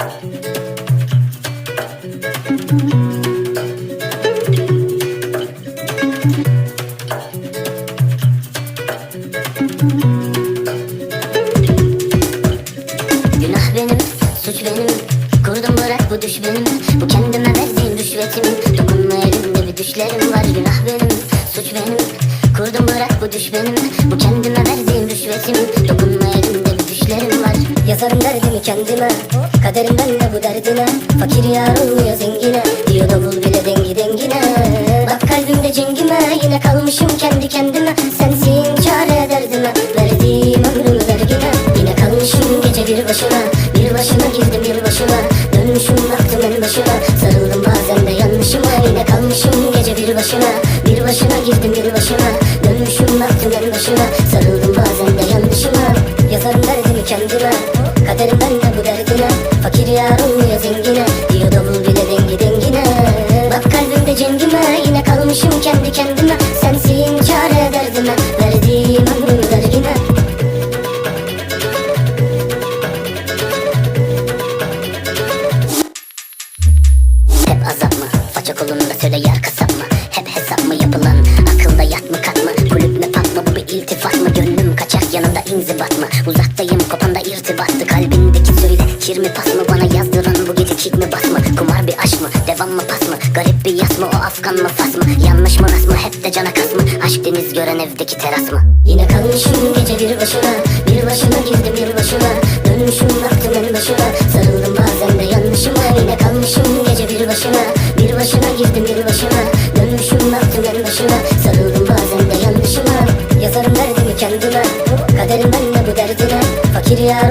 Günah benim, suç benim. Kurdum bırak bu düş benim. Bu kendime verdiğim rüşvetim. Dokunma elimde düşlerim var. Günah benim, suç benim. Kurdum bırak bu düş benim. Bu kendime verdiğim rüşvetim. Dokunma elimde düşlerim var. Yazarım derdimi kendime Kaderimden de bu derdine Fakir yar olmuyor zengine. Diyor davul bile dengi dengine. Bak kalbimde cengime Yine kalmışım kendi kendime. Sensin çare derdime Verdiğim ömrümü vergine. Yine kalmışım gece bir başına Bir başına girdim bir başına. Dönmüşüm baktım en başına Sarıldım bazen de yanlışıma. Yine kalmışım gece bir başına Bir başına girdim bir başına. Dönmüşüm baktım en başına Sarıldım bazen Fakir yar olmuyor zengine Diyor davul bile dengi dengine Bak kalbimde cengime Yine kalmışım kendi kendime Sensin çare derdime Verdiğim ömrümü vergine Hep azap mı? Faça kolunda söyle yer kasap mı? Hep hesap mı yapılan? Akılda yat mı kat mı? Kulüp mü pat mı? Bu bir iltifat mı? Gönlüm kaçak yanında inzibat mı? Uzaktayım kopanda irtibattı Kalbindeki kir mi pas mı? Bana yazdıran bu gece kick mi bas mı? Kumar bir aşk mı? Devam mı pas mı? Garip bir yas mı? O afgan mı fas mı? Yanlış mı ras mı? Hep de cana kas mı? Aşk deniz gören evdeki teras mı? Yine kalmışım gece bir başına Bir başına girdim bir başına Dönmüşüm baktım en başına Sarıldım bazen de yanlışıma Yine kalmışım gece bir başına Bir başına girdim bir başına Dönmüşüm baktım en başına Sarıldım bazen de yanlışıma Yazarım derdimi kendime Kaderimden de bu derdine Fakir yar